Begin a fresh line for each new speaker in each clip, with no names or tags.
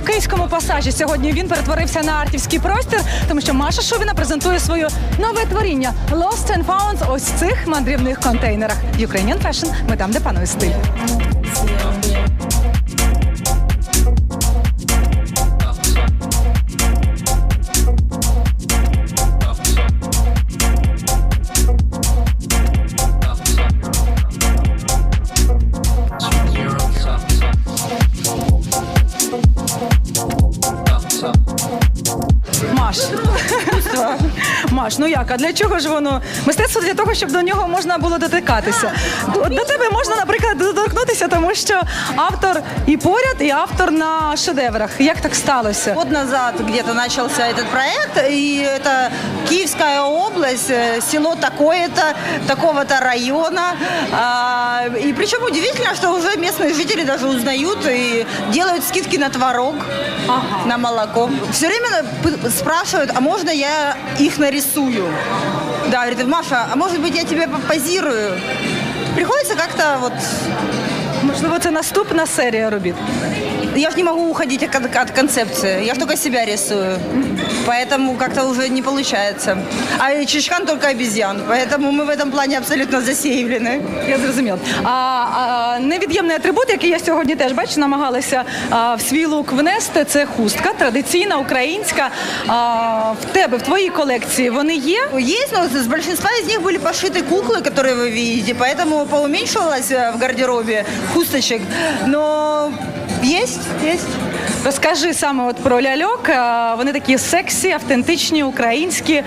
в київському пасажі. Сьогодні він перетворився на артівський простір, тому що Маша Шувіна презентує своє нове творіння Lost and Found ось в цих мандрівних контейнерах. Ukrainian Fashion. Ми там, де панує стиль. Маш, ну як? А для чого ж воно? Мистецтво для того, щоб до нього можна було дотикатися. От До тебе можна, наприклад, доторкнутися, тому що автор і поряд, і автор на шедеврах. Як так сталося?
Год назад где-то начался этот проект, и это Киевская область, э, село такое-то, такого-то района. А, И причем удивительно, что уже местные жители даже узнают и делают скидки на творог, на молоко. Все время п- спрашивают, а можно я их нарисую? Да, говорит, Маша, а может быть я тебе позирую? Приходится как-то вот
Можливо, це наступна серія робіт.
Я же не могу уходить от, от концепции. Я ж только себя рисую. Поэтому как-то уже не получается. А Чичкан только обезьян. Поэтому мы в этом плане абсолютно засеявлены.
Я зрозуміла. А, а невід'ємний атрибут, який я сьогодні теж бачу, намагалася а, в свій лук внести, це хустка, традиційна, українська. А, в тебе, в твоїй колекції вони є?
Есть, но с большинства из них были пошиты куклы, которые вы видите, поэтому поуменьшилось э, в гардеробе хусточек. Но есть, есть.
Розкажи саме от про ляльок. А, Вони такі сексі, автентичні, українські.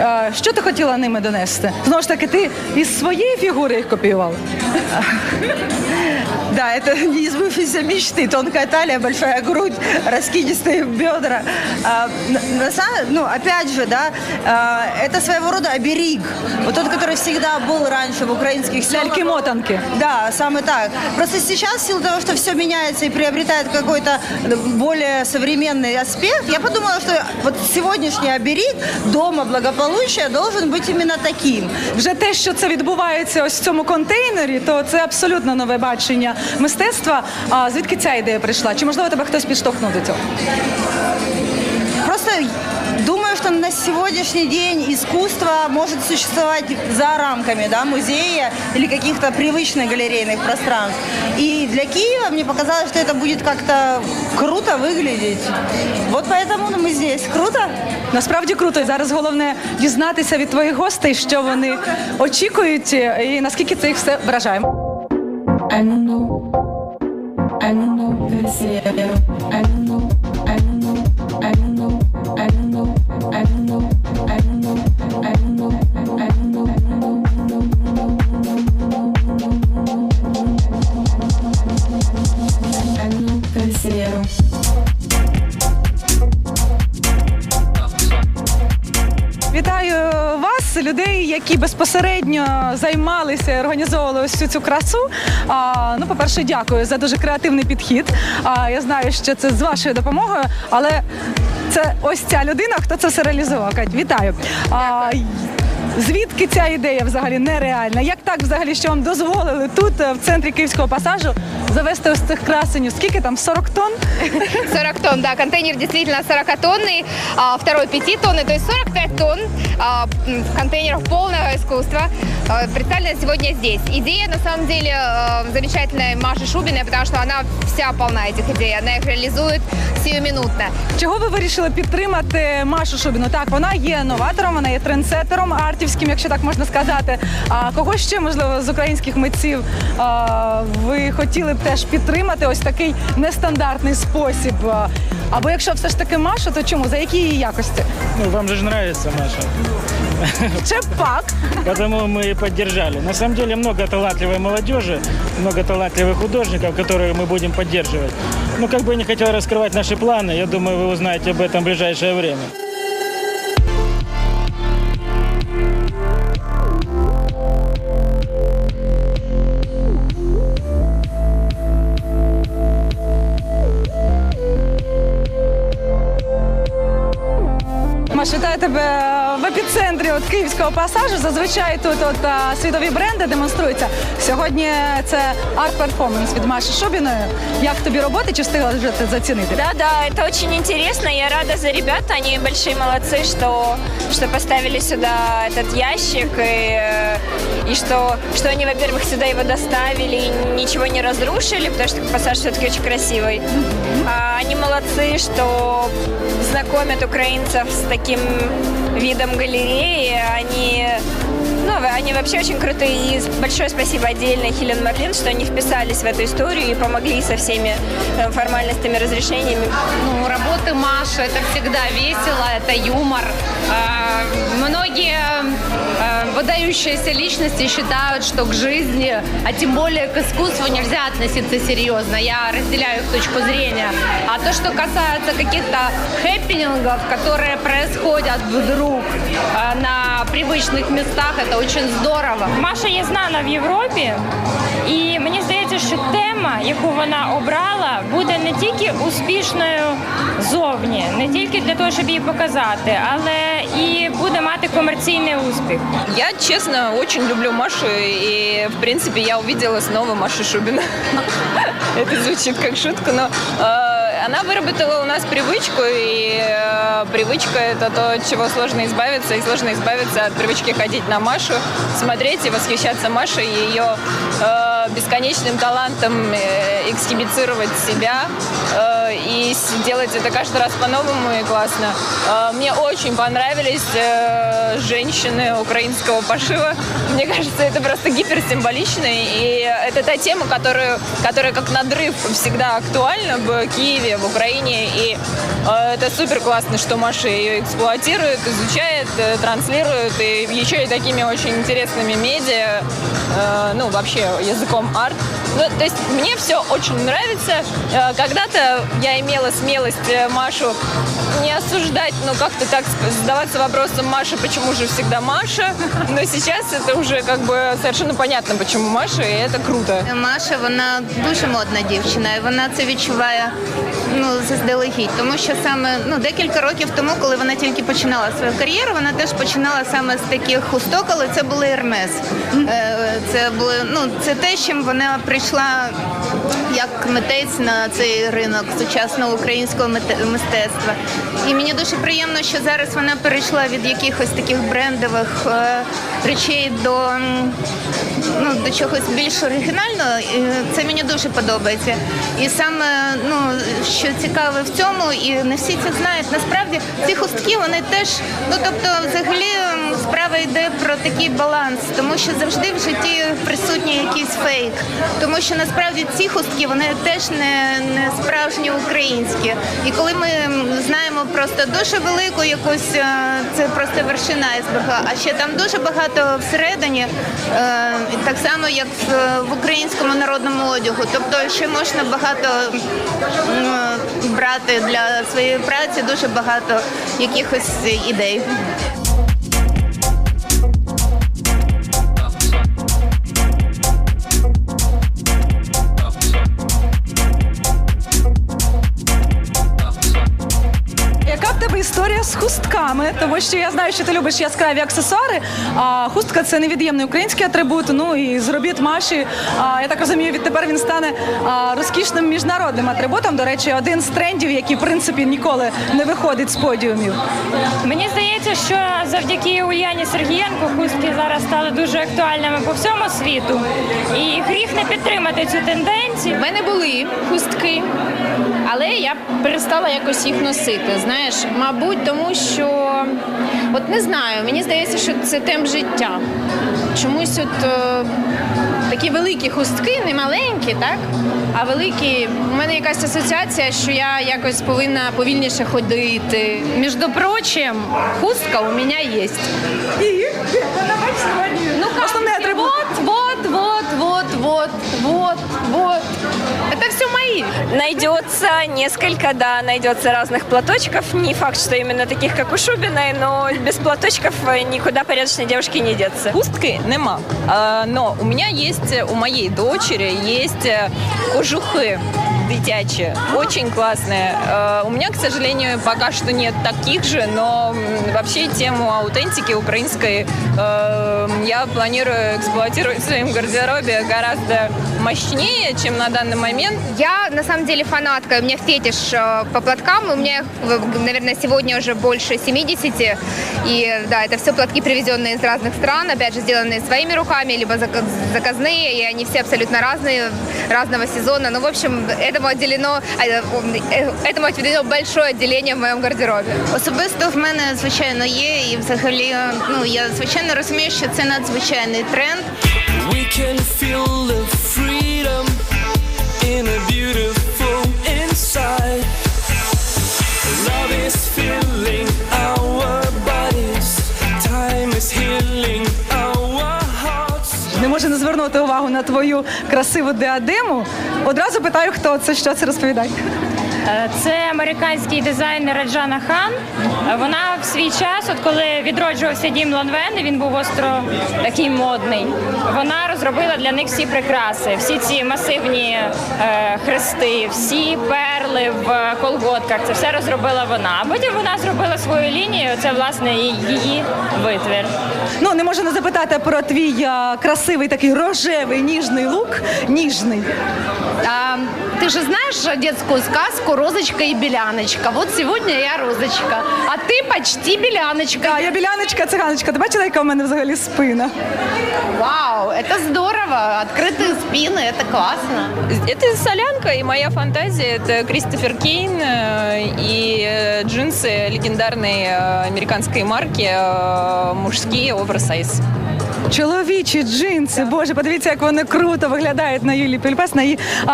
А, Що ти хотіла ними донести? Знову ж таки, ти із своєї фігури їх копіювала?
Да, это неизбывшиеся мечты. Тонкая талия, большая грудь, раскидистые бедра. А, на- на са- ну, опять же, да, а, это своего рода оберег. Вот тот, который всегда был раньше в украинских селах.
Ляльки-мотанки.
Да, самый так. Просто сейчас, в силу того, что все меняется и приобретает какой-то более современный аспект, я подумала, что вот сегодняшний оберег дома благополучия должен быть именно таким.
Вже те, що це відбувається ось в цьому контейнері, то це абсолютно нове бачення мистецтва. А звідки ця ідея прийшла? Чи можливо тебе хтось підштовхнув до цього?
Просто этом на сегодняшний день искусство может существовать за рамками да, музея или каких-то привычных галерейных пространств. И для Киева мне показалось, что это будет как-то круто выглядеть. Вот поэтому ну, мы здесь. Круто?
Насправді круто. І Зараз головне дізнатися від твоїх гостей, що вони очікують і наскільки це їх все вражає.
I don't know. I. I don't know.
Безпосередньо займалися організовували ось всю цю красу. А, ну, по-перше, дякую за дуже креативний підхід. А, я знаю, що це з вашою допомогою, але це ось ця людина, хто це все реалізував. Кать, вітаю. А, Звідки ця ідея взагалі нереальна? Як так взагалі, що вам дозволили тут, е, в центрі Київського пасажу, завести ось цих красенів? Скільки там? 40 тонн?
40 тонн, да, контейнер действительно 40-тонный, а, второй 5 тонны, то есть 45 тонн а, м, контейнеров полного искусства а, представлена сегодня здесь. Идея, на самом деле, а, замечательная Маши Шубиной, потому что она вся полна этих идей, она их реализует сиюминутно.
Чого ви вирішили підтримати Машу Шубіну? Так, вона є новатором, вона є трендсеттером артівським, якщо так можна сказати. А кого ще можливо з українських митців а, ви хотіли б теж підтримати ось такий нестандартний спосіб? А, Або якщо все ж таки Маша, то чому? За які її якості?
Ну, вам же ж нравится, Маша.
Чепак.
Потому мы и поддержали. На самом деле много талантливой молодежи, много талантливых художников, которые мы будем поддерживать. Ну, как бы я не хотел раскрывать наши планы, я думаю, вы узнаете об этом в ближайшее время.
Маш, вітаю тебе в епіцентрі от київського пасажу. Зазвичай тут от а, світові бренди демонструються. Сьогодні це арт-перформанс від Маші Шубіної. Як тобі роботи? Чи встигла вже це зацінити?
Да, да, это очень интересно. Я рада за ребят. Они большие молодцы, что, что поставили сюда этот ящик и, э, и что, что они, во-первых, сюда его доставили и ничего не разрушили, потому что пассаж все-таки очень красивый. А они молодцы, что знакомят украинцев с таким видом галереи. Они ну, они вообще очень крутые. И большое спасибо отдельно Хелен Марлин, что они вписались в эту историю и помогли со всеми э, формальностями, разрешениями.
Ну, работы Маши это всегда весело, это юмор. Э, Многие э, выдающиеся личности считают, что к жизни, а тем более к искусству нельзя относиться серьезно. Я разделяю их точку зрения. А то, что касается каких-то хэппинингов, которые происходят вдруг э, на привычных местах, это очень здорово.
Маша є знана в Європі, і мені здається, що тема, яку вона обрала, буде не тільки успішною зовні, не тільки для того, щоб її показати, але і буде мати комерційний успіх.
Я, честно, очень люблю Машу, и, в принципе, я увидела снова Машу Шубина. Это звучит как шутка, но э, она выработала у нас привычку, и э, привычка – это то, от чего сложно избавиться, и сложно избавиться от привычки ходить на Машу, смотреть и восхищаться Машей, и ее э, бесконечным талантом э, эксхибицировать себя э, и делать это каждый раз по-новому и классно. Э, мне очень понравились женщины украинского пошива. Мне кажется, это просто гиперсимволично, и это та тема, которую, которая как надрыв всегда актуальна в Киеве, в Украине, и это супер классно, что Маша ее эксплуатирует, изучает, транслирует, и еще и такими очень интересными медиа, ну, вообще языком арт. Ну, то есть мне все очень нравится. Э, Когда-то я имела смелость э, Машу не осуждать, но как-то так сп- задаваться вопросом Маша, почему же всегда Маша? Но сейчас это уже как бы совершенно понятно, почему Маша, и это круто.
Маша, вона дуже модна дівчина, і вона це відчуває ну заздалегідь. Тому що саме ну декілька років тому, коли вона тільки починала свою кар'єру, вона теж починала саме з таких хусток, але це були Ермес. Е, Це були ну це те, чим вона прийшла як митець на цей ринок сучасного українського мистецтва. І мені дуже приємно, що зараз вона перейшла від якихось таких брендових е, речей до. ну, до чогось більш оригінального, і це мені дуже подобається. І саме ну, що цікаве в цьому, і не всі це знають, насправді ці хустки вони теж, ну тобто, взагалі справа йде про такий баланс, тому що завжди в житті присутній якийсь фейк. Тому що насправді ці хустки вони теж не, не справжні українські. І коли ми знаємо просто дуже велику якусь, е, це просто вершина айсберга, а ще там дуже багато всередині, е, так само як в, в українському народному одягу. Тобто ще можна багато брати для своєї праці, дуже багато якихось ідей.
Тому що я знаю, що ти любиш яскраві аксесуари. А хустка це невід'ємний український атрибут. Ну і з робіт Маші, а, я так розумію, відтепер він стане а, розкішним міжнародним атрибутом. До речі, один з трендів, який в принципі ніколи не виходить з подіумів.
Мені здається, що завдяки Ульяні Сергієнко хустки зараз стали дуже актуальними по всьому світу. І гріх не підтримати цю тенденцію.
У мене були хустки, але я перестала якось їх носити. Знаєш, мабуть, тому що от не знаю, мені здається, що це темп життя. Чомусь от е, такі великі хустки, не маленькі, так? А великі. У мене якась асоціація, що я якось повинна повільніше ходити. Між прочим, хустка у мене є.
Найдется несколько, да, найдется разных платочков. Не факт, что именно таких, как у Шубиной, но без платочков э, никуда порядочной девушке не деться.
Хустки нема. А, Но у меня есть, у моей дочери есть э, кожухи Дитячие, очень классные. Э, У меня, к сожалению, пока что нет таких же, но вообще тему аутентики украинской э, я планирую эксплуатировать в своем гардеробе гораздо мощнее, чем на данный момент.
Я на самом деле фанатка, у меня фетиш э, по платкам, у меня, наверное, сегодня уже больше 70, и да, это все платки, привезенные из разных стран, опять же, сделанные своими руками, либо зак- заказные, и они все абсолютно разные, разного сезона, ну, в общем, этому отделено, э, э, этому отведено большое отделение в моем гардеробе.
Особисто в мене звичайно є, і взагалі ну я звичайно розумію, що це надзвичайний тренд.
We can feel the freedom in a beautiful inside. Love is filling
звернути увагу на твою красиву діадему. Одразу питаю, хто це, що це розповідай.
Е, Це американський дизайнер Раджана Хан. Е, Вона в свій час, от коли відроджувався дім Лонвен, він був остро такий модний. Вона розробила для них всі прикраси, всі ці масивні е, хрести, всі перли в колготках. Це все розробила вона. А потім вона зробила свою лінію. Це власне її витвір.
Ну, не можу не запитати про твій красивий такий рожевий ніжний лук. Ніжний
ты же знаешь детскую сказку «Розочка и Беляночка»? Вот сегодня я Розочка, а ты почти Беляночка.
А я біляночка, циганочка. Ти бачила, яка в мене взагалі спина?
Вау, это здорово, открытые спины, это классно.
Это солянка, и моя фантазия – это Кристофер Кейн э, и э, джинсы легендарной э, американской марки э, мужские оверсайз.
Чоловічі джинси. Боже, подивіться, як вони круто виглядають на Юлії Пільпес, на її а,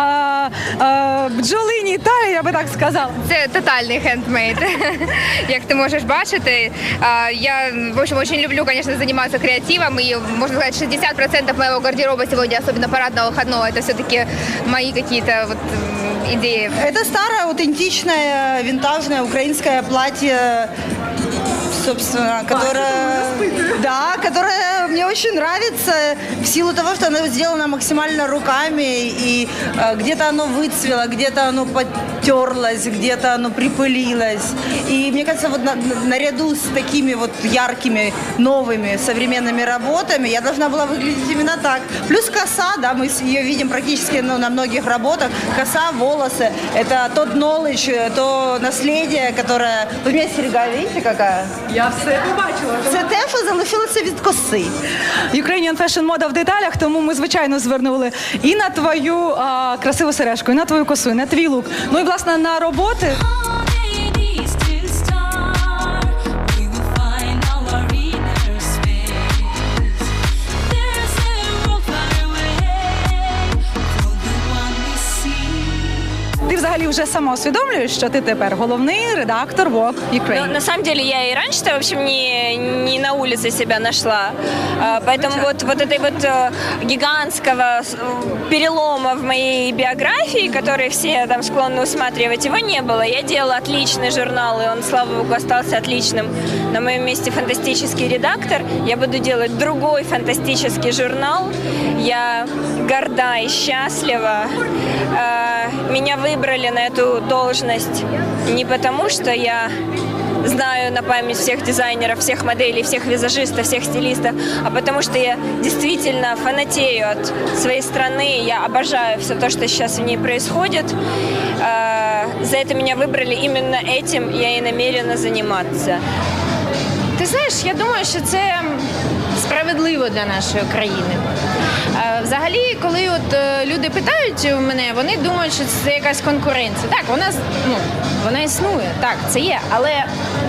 а, бджолиній талії, я би так сказала.
Це тотальний хендмейд, як ти можеш бачити. А, Я, в общем, очень люблю, конечно, заниматься креативом, и, можно сказать, 60% моего гардероба сегодня, особенно парадного выходного, это все-таки мои какие-то вот м, идеи.
Это старое, аутентичное, винтажное украинское платье, собственно, которое... Да, которая мне очень нравится в силу того, что она сделана максимально руками, и э, где-то оно выцвело, где-то оно потерлось, где-то оно припылилось. И мне кажется, вот на- на- наряду с такими вот яркими, новыми, современными работами я должна была выглядеть именно так. Плюс коса, да, мы с- ее видим практически ну, на многих работах. Коса, волосы, это тот knowledge, э, то наследие, которое... Вот у меня серега, видите, какая?
Я все побачила.
Це те, що залишилося від коси.
Ukrainian Fashion мода в деталях, тому ми звичайно звернули і на твою а, красиву сережку, і на твою косу, і на твій лук. Ну і власне на роботи. взагалі вже сама усвідомлюєш, що ти тепер головний редактор Vogue
Но
Ukraine.
на самом деле я и раньше-то, в общем, не, не на улице себя нашла. А, Поэтому вот, вот этой вот э, гигантского с- э, перелома в моей биографии, который все там склонны усматривать, его не было. Я делала отличный журнал, и он, слава богу, остался отличным. На моем месте фантастический редактор. Я буду делать другой фантастический журнал. Я горда и счастлива. Э, Меня выбрали на эту должность не потому, что я знаю на память всех дизайнеров, всех моделей, всех визажистов, всех стилистов, а потому что я действительно фанатею от своей страны, я обожаю все то, что сейчас в ней происходит. Э, За это меня выбрали именно этим, я и намерена заниматься.
Ти знаєш, я думаю, що це справедливо для нашої країни. Взагалі, коли от е, люди питають мене, вони думають, що це якась конкуренція. Так, вона ну, вона існує, так, це є. Але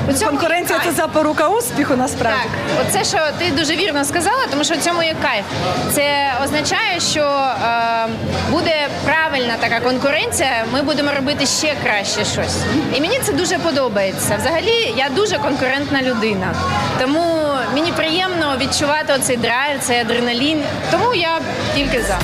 у цьому
Конкуренція це запорука успіху насправді.
Так, оце, що ти дуже вірно сказала, тому що в цьому є кайф. Це означає, що е, буде правильна така конкуренція, ми будемо робити ще краще щось. І мені це дуже подобається. Взагалі, я дуже конкурентна людина. Тому мені приємно відчувати оцей драйв, цей адреналін. Тому я тільки за.